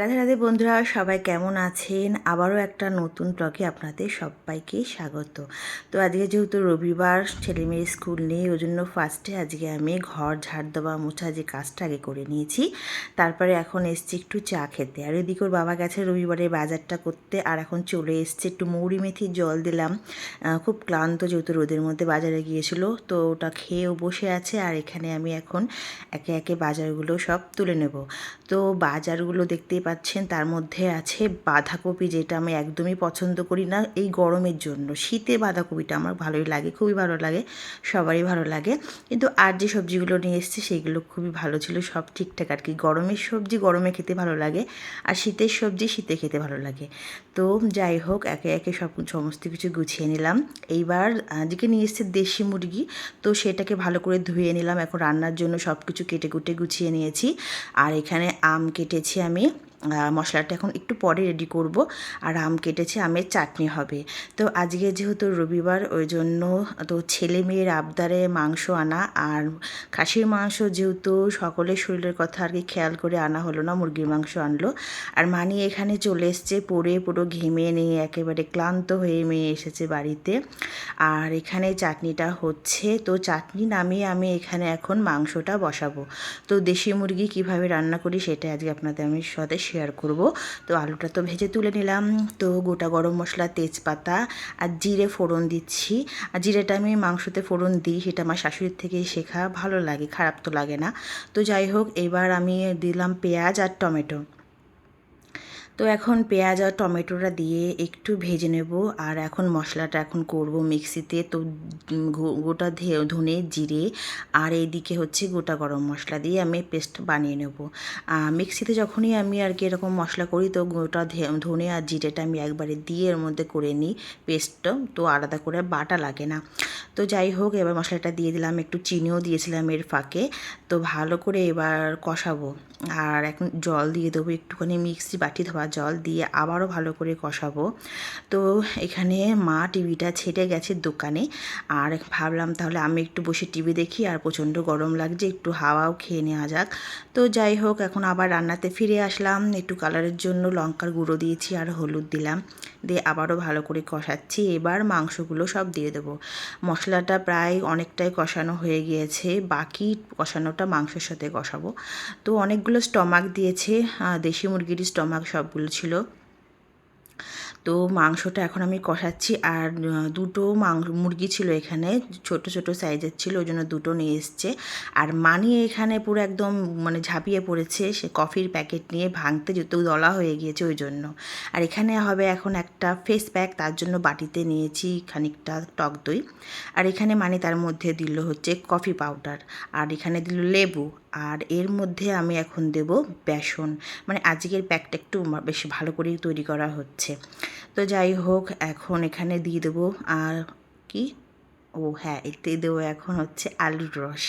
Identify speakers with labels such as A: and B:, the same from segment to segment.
A: রাধে রাধে বন্ধুরা, সবাই কেমন আছেন? আবারও একটা নতুন ব্লগে আপনাদের সবাইকে স্বাগত। তো আজকে যেহেতু রবিবার ছেলে মেয়ে স্কুল নেই ওই জন্য ফার্স্টে আজকে আমি ঘর ঝাড় দেওয়া মোছা যে কাজটা আগে করে নিয়েছি, তারপরে এখন এসছি একটু চা খেতে। আর এদিকে ওর বাবা গেছে রবিবারে বাজারটা করতে, আর এখন চলে এসছে একটু মৌরি মেথির জল দিলাম। খুব ক্লান্ত যেহেতু রোদের মধ্যে বাজারে গিয়েছিল, তো ওটা খেয়েও বসে আছে, আর এখানে আমি এখন একে একে বাজারগুলো সব তুলে নেব। তো বাজারগুলো দেখতেই পাচ্ছেন, তার মধ্যে আছে বাঁধাকপি যেটা আমি একদমই পছন্দ করি না এই গরমের জন্য। শীতে বাঁধাকপিটা আমার ভালোই লাগে, খুবই ভালো লাগে, সবারই ভালো লাগে। কিন্তু আর যে সবজিগুলো নিয়ে এসেছি সেইগুলো খুবই ভালো ছিল, সব ঠিকঠাক আর কি। গরমের সবজি গরমে খেতে ভালো লাগে আর শীতের সবজি শীতে খেতে ভালো লাগে। তো যাই হোক, একে একে সব সমস্ত কিছু গুছিয়ে নিলাম। এইবার আজকে নিয়ে এসেছে দেশি মুরগি, তো সেটাকে ভালো করে ধুয়ে নিলাম। এখন রান্নার জন্য সব কিছু কেটে কুটে গুছিয়ে নিয়েছি। আর এখানে আম কেটেছি আমি। মশলাটা এখন একটু পরে রেডি করব। আর আম কেটেছে, আমের চাটনি হবে। তো আজকে যেহেতু রবিবার, ওই জন্য তো ছেলে মেয়ের আবদারে মাংস আনা আর খাসির মাংস যেহেতু সকলের শরীরের কথা আর কি খেয়াল করে আনা হলো না, মুরগির মাংস আনলো। আর মানি এখানে চলে এসছে পরে পুরো ঘেমে নিয়ে একেবারে ক্লান্ত হয়ে মেয়ে এসেছে বাড়িতে। আর এখানে চাটনিটা হচ্ছে, তো চাটনি নামিয়ে আমি এখানে এখন মাংসটা বসাবো। তো দেশি মুরগি কীভাবে রান্না করি সেটা আজকে আপনাদের আমি সাথে শেয়ার করব। তো আলুটা তো ভেজে তুলে নিলাম। তো গোটা গরম মশলা, তেজপাতা আর জিরে ফোড়ন দিচ্ছি। আর জিরেটা আমি মাংসতে ফোড়ন দিই, সেটা আমার শাশুড়ির থেকে শেখা। ভালো লাগে, খারাপ তো লাগে না। তো যাই হোক, এবার আমি দিলাম পেঁয়াজ আর টমেটো। তো এখন পেঁয়াজ আর টমেটোটা দিয়ে একটু ভেজে নেব, আর এখন মশলাটা এখন করব মিক্সিতে। তো গোটা ধনে জিরে, আর এইদিকে হচ্ছে গোটা গরম মশলা দিয়ে আমি পেস্ট বানিয়ে নেব। মিক্সিতে যখনই আমি আর কি এরকম মশলা করি, তো গোটা ধনে আর জিরেটা আমি একবারে দিয়ে এর মধ্যে করে নিই পেস্টটা, তো আলাদা করে বাটা লাগে না। তো যাই হোক, এবার মশলাটা দিয়ে দিলাম, একটু চিনিও দিয়েছিলাম এর ফাঁকে। তো ভালো করে এবার কষাবো, আর এখন জল দিয়ে দেবো একটুখানি মিক্সি বাটি ধোয়া জল দিয়ে আবারও ভালো করে কষাবো। তো এখানে মা টিভিটা ছেটে গেছে দোকানে। আর ভাবলাম তাহলে আমি একটু বসে টিভি দেখি আর প্রচণ্ড গরম লাগছে, একটু হাওয়াও খেয়ে নেওয়া যাক। তো যাই হোক, এখন আবার রান্নাতে ফিরে আসলাম। একটু কালারের জন্য লঙ্কার গুঁড়ো দিয়েছি আর হলুদ দিলাম। দিয়ে আবারও ভালো করে কষাচ্ছি। এবার মাংসগুলো সব দিয়ে দেবো। মশলাটা প্রায় অনেকটাই কষানো হয়ে গিয়েছে। বাকি কষানোটা মাংসের সাথে কষাবো। তো অনেকগুলো স্টমাক দিয়েছে। দেশি মুরগির স্টমাক সবগুলো ছিল। তো মাংসটা এখন আমি কষাচ্ছি আর দুটো মাং, মুরগি ছিল এখানে, ছোট ছোট সাইজের ছিল, ওই জন্য দুটো নিয়ে এসছে। আর মানি এখানে পুরো একদম মানে ঝাঁপিয়ে পড়েছে, সে কফির প্যাকেট নিয়ে ভাঙতে যেহেতু দলা হয়ে গিয়েছে ওই জন্য। আর এখানে হবে এখন একটা ফেস প্যাক তার জন্য বাটিতে নিয়েছি খানিকটা টক দই। আর এখানে মানে তার মধ্যে দিল হচ্ছে কফি পাউডার আর এখানে দিল লেবু। আর এর মধ্যে আমি এখন দেব বেসন। মানে আজকের প্যাকটা একটু বেশ ভালো করেই তৈরি করা হচ্ছে। তো যাই হোক, এখন এখানে দিয়ে দেবো আর কি? ও হ্যাঁ এতে দেবো এখন হচ্ছে আলুর রস।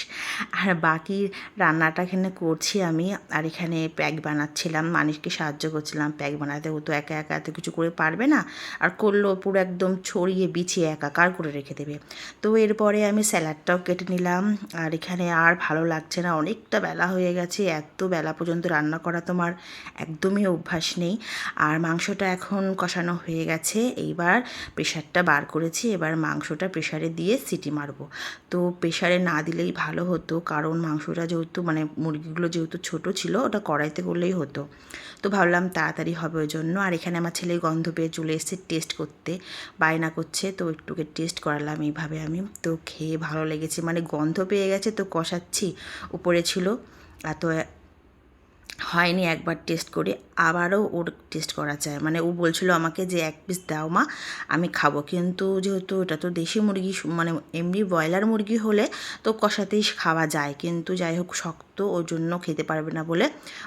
A: আর বাকি রান্নাটা এখানে করছি আমি। আর এখানে প্যাক বানাচ্ছিলাম মানুষকে সাহায্য করছিলাম প্যাক বানাতে। ও তো একা একা এত কিছু করে পারবে না। আর করলেও পুরো একদম ছড়িয়ে বিছিয়ে একাকার করে রেখে দেবে? তো এরপরে আমি স্যালাডটাও কেটে নিলাম। আর এখানে আর ভালো লাগছে না, অনেকটা বেলা হয়ে গেছে। এত বেলা পর্যন্ত রান্না করা তোমার একদমই অভ্যাস নেই। আর মাংসটা এখন কষানো হয়ে গেছে। এইবার প্রেশারটা বার করেছি। এবার মাংসটা প্রেশারে দিয়ে সিটি মারবো। তো প্রেশারে না দিলেই ভালো হতো, কারণ মাংসটা যেহেতু মানে মুরগিগুলো যেহেতু ছোট ছিল, ওটা কড়াইতে করলেই হতো। তো ভাবলাম তাড়াতাড়ি হবে ওই জন্য। আর এখানে আমার ছেলে গন্ধ পেয়ে চলে এসেছে টেস্ট করতে। বায়না করছে, তো একটুকে টেস্ট করালাম এইভাবে আমি। তো খেয়ে ভালো লেগেছে মানে গন্ধ পেয়ে গেছে, তো কষাচ্ছি, উপরে ছিল। আর তো হয়নি একবার টেস্ট করে, আবারও ওর টেস্ট করা চায় মানে ও বলছিল আমাকে যে, এক পিস দাও মা, আমি খাব। কিন্তু যেহেতু এটা তো দেশি মুরগি মানে এমনি ব্রয়লার মুরগি হলে তো কষাতেই খাওয়া যায়। কিন্তু যাই হোক, শক্ত ওর জন্য খেতে পারবে না বলে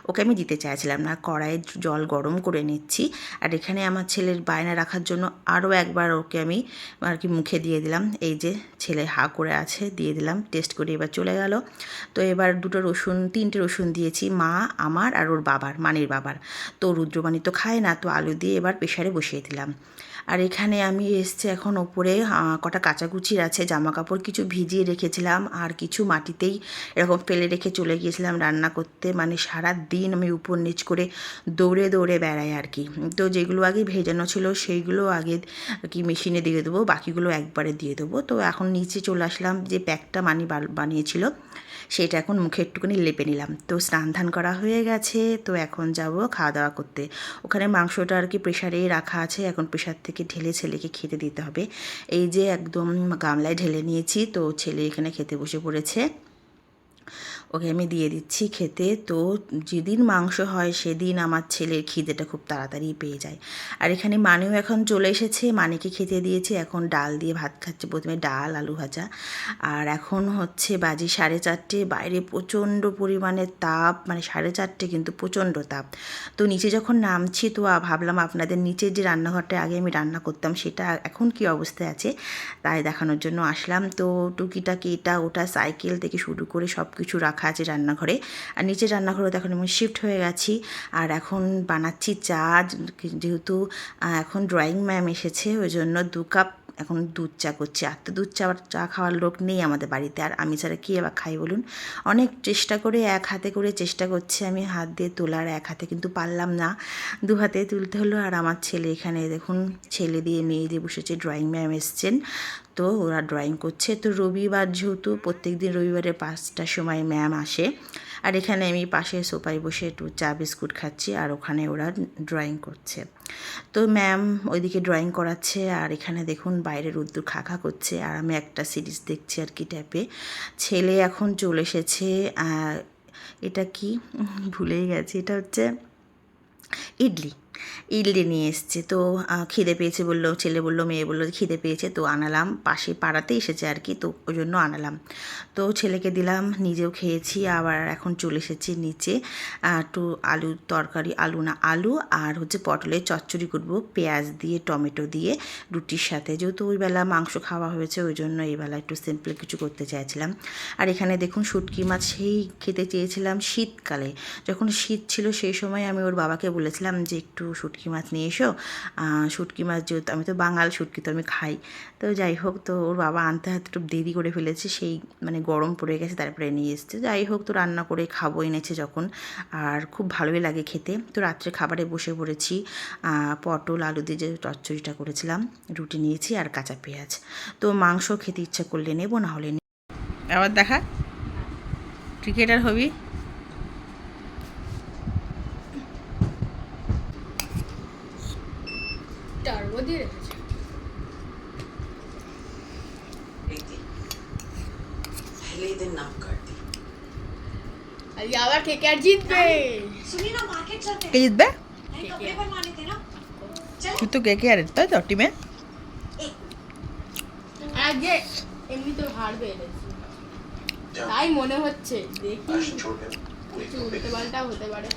A: ওকে আমি দিতে চাইছিলাম না। কড়াইয়ে জল গরম করে নিচ্ছি। আর এখানে আমার ছেলের বায়না রাখার জন্য আরও একবার ওকে আমি আর কি মুখে দিয়ে দিলাম। এই যে ছেলে হা করে আছে, দিয়ে দিলাম। টেস্ট করে এবার চলে গেল। তো এবার দুটো রসুন, তিনটে রসুন দিয়েছি মা, আমার আর ওর বাবার, মানির বাবার। তো রুদ্রবাণী তো খায় না, তো আলু দিয়ে এবার প্রেশারে বসিয়ে দিলাম। আর এখানে আমি এসছে এখন ওপরে কটা কাঁচাকুচির আছে জামা কাপড় কিছু ভিজিয়ে রেখেছিলাম। আর কিছু মাটিতেই এরকম ফেলে রেখে চলে গিয়েছিলাম রান্না করতে মানে সারা দিন আমি উপর নিচ করে দৌড়ে দৌড়ে বেড়াই আর কি। তো যেগুলো আগে ভেজানো ছিল সেইগুলো আগে কি মেশিনে দিয়ে দেবো, বাকিগুলো একবারে দিয়ে দেবো। তো এখন নিচে চলে আসলাম, যে প্যাকটা মানি বানিয়েছিল সেটা এখন মুখে একটুখানি লেপে নিলাম। তো স্নান ধান করা হয়ে গেছে, তো এখন যাব খাওয়া দাওয়া করতে। ওখানে মাংসটা আর কি প্রেশারেই রাখা আছে, এখন প্রেশার থেকে ঢেলে ছেলেকে খেতে দিতে হবে। এই যে একদম গামলায় ঢেলে নিয়েছি, তো ছেলে এখানে খেতে বসে পড়েছে। ওকে আমি দিয়ে দিচ্ছি খেতে। তো যেদিন মাংস হয় সেদিন আমার ছেলের খিদেটা খুব তাড়াতাড়ি পেয়ে যায়। আর এখানে মানেও এখন চলে এসেছে। মানেকে খেতে দিয়েছে। এখন ডাল দিয়ে ভাত খাচ্ছে। প্রথমে ডাল, আলু ভাজা। আর এখন হচ্ছে বাজে সাড়ে চারটে। বাইরে প্রচণ্ড পরিমাণে তাপ। মানে সাড়ে চারটে কিন্তু প্রচণ্ড তাপ। তো নিচে যখন নামছি তো ভাবলাম আপনাদের নিচের যে রান্নাঘরটা আগে আমি রান্না করতাম সেটা এখন কি অবস্থায় আছে তাই দেখানোর জন্য আসলাম। তো টুকিটাকি এটা ওটা সাইকেল থেকে শুরু করে সব কিছু রাখা আছে রান্নাঘরে। আর নিচে রান্নাঘরে দেখুন আমি শিফট হয়ে গেছি। আর এখন বানাচ্ছি চা, যেহেতু এখন ড্রয়িং ম্যাম এসেছে, ওই জন্য দু কাপ এখন দুধ চা করছি। আর তো দুধ চা চা খাওয়ার লোক নেই আমাদের বাড়িতে। আর আমি ছাড়া কী আবার খাই বলুন? অনেক চেষ্টা করে এক হাতে করে চেষ্টা করছি আমি হাত দিয়ে তোলার, এক হাতে কিন্তু পারলাম না। দু হাতে তুলতে হলো আর আমার ছেলে এখানে দেখুন, ছেলে দিয়ে মেয়ে দিয়ে বসেছে ড্রয়িং ম্যাম এসছেন। তো ওরা ড্রয়িং করছে। তো রবিবার যেহেতু প্রত্যেক দিন রবিবারে পাঁচটার সময় ম্যাম আসে। আর এখানে আমি পাশে সোফায় বসে একটু চা বিস্কুট খাচ্ছি আর ওখানে ওরা ড্রয়িং করছে। তো ম্যাম ওইদিকে ড্রয়িং করাচ্ছে আর এখানে দেখুন বাইরের উদ্দুর খাখা করছে আর আমি একটা সিরিজ দেখছি আর কি ট্যাপে ছেলে এখন চলে এসেছে এটা কি? ভুলেই গেছে, এটা হচ্ছে ইডলি। ইডলি নিয়ে এসছে। তো খিদে পেয়েছে বলল, ছেলে বলল, মেয়ে বলল, খিদে পেয়েছে, তো আনালাম। পাশে পাড়াতে এসেছে আর কি, তো ওই জন্য আনালাম। তো ছেলেকে দিলাম, নিজেও খেয়েছি, আবার এখন চলে এসেছি নিচে। একটু আলু তরকারি, আলু না, আলু, আর হচ্ছে পটলের চচ্চড়ি করব, পেঁয়াজ দিয়ে, টমেটো দিয়ে, রুটির সাথে। যেহেতু ওই বেলা মাংস খাওয়া হয়েছে, ওই জন্য এই বেলা একটু সিম্পল কিছু করতে চাইছিলাম। আর এখানে দেখুন, শুটকি মাছ সেই খেতে চেয়েছিলাম শীতকালে। যখন শীত ছিল, সেই সময় আমি ওর বাবাকে বলেছিলাম যে, একটু শুটকি মাছ নিয়ে এসো। শুটকি মাছ যেহেতু আমি তো বাঙাল, শুটকি তো আমি খাই। তো যাই হোক, তো ওর বাবা আনতে হাতে একটু দেরি করে ফেলেছে, সেই মানে গরম পড়ে গেছে, তারপরে নিয়ে এসছে। যাই হোক, তো রান্না করে খাব এনেছে যখন। আর খুব ভালোই লাগে খেতে। তো রাত্রে খাবারে বসে পড়েছি। পটল, আলু দিয়ে যে চচ্চড়িটা করেছিলাম, রুটি নিয়েছি আর কাঁচা পেঁয়াজ। তো মাংস খেতে ইচ্ছা করলে নেব, না হলে আবার দেখা। ক্রিকেটার হবি।
B: টার্বো দিয়ে রেখেছে
C: प्रीति पहले ही दिन नाम कर दी
B: আজকে আবার কে কে আর জিতবে
C: सुनिए ना मार्केट चलते
A: কে জিতবে
C: हैं कपड़े बनवाने थे ना
A: তুই তো কে কে আর তাই তো টিমে
B: আজকে এমনি তো হারবে এনেছি তাই মনে হচ্ছে দেখি কিছু উল্টে পাল্টা হতে পারে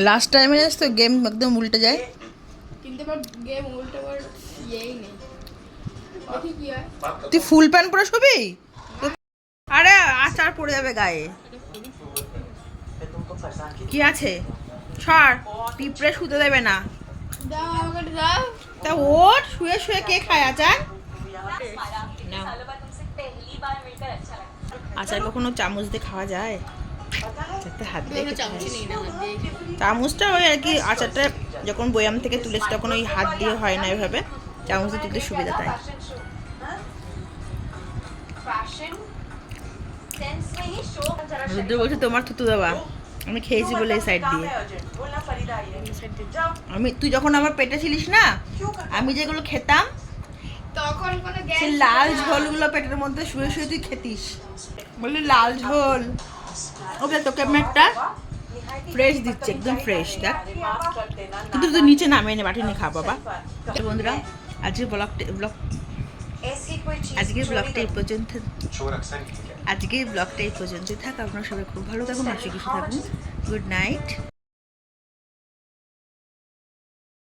A: লাস্ট টাইমে জানিস তো গেম একদম উল্টে যায়
B: কিন্তু এবার
A: তুই ফুল প্যান্ট পরে শুবি? আরে আচার পড়ে যাবে গায়ে। কি আছে? সর পিঁপড়ে শুতে দেবে না। তা ওট শুয়ে শুয়ে কে খায় আচার? আচার কখনো চামচ দিয়ে খাওয়া যায়? চামচটা ওই আর কি আচারটা যখন বয়াম থেকে তুলেছি তখন ওই হাত দিয়ে হয় না এভাবে। চামচ দিয়ে তুলতে সুবিধা তাই। রুদ্র বলছে তোমার থুতু দেওয়া আমি খেয়েছি বলে এই সাইড দিয়ে। আমি তুই যখন আমার পেটে ছিলিস না আমি যেগুলো খেতাম
B: তখন
A: লাল ঝোলগুলো পেটের মধ্যে শুয়ে শুয়ে তুই খেতিস। বললি লাল ঝোল। ওকে তোকে আমি একটা ফ্রেশ দিচ্ছে, একদম ফ্রেশ দেখ। কিন্তু তুই নিচে নামিয়ে নে বাটি নিয়ে খা, বাবা। বন্ধুরা আজকে ব্লগটা ব্লগ
D: আজকে
A: ব্লগটা এই পর্যন্ত। আজকে ব্লগটা এই পর্যন্তই থাক, আপনারা সবাই খুব ভালো থাকুন হাসি খুশি থাকুন। Good night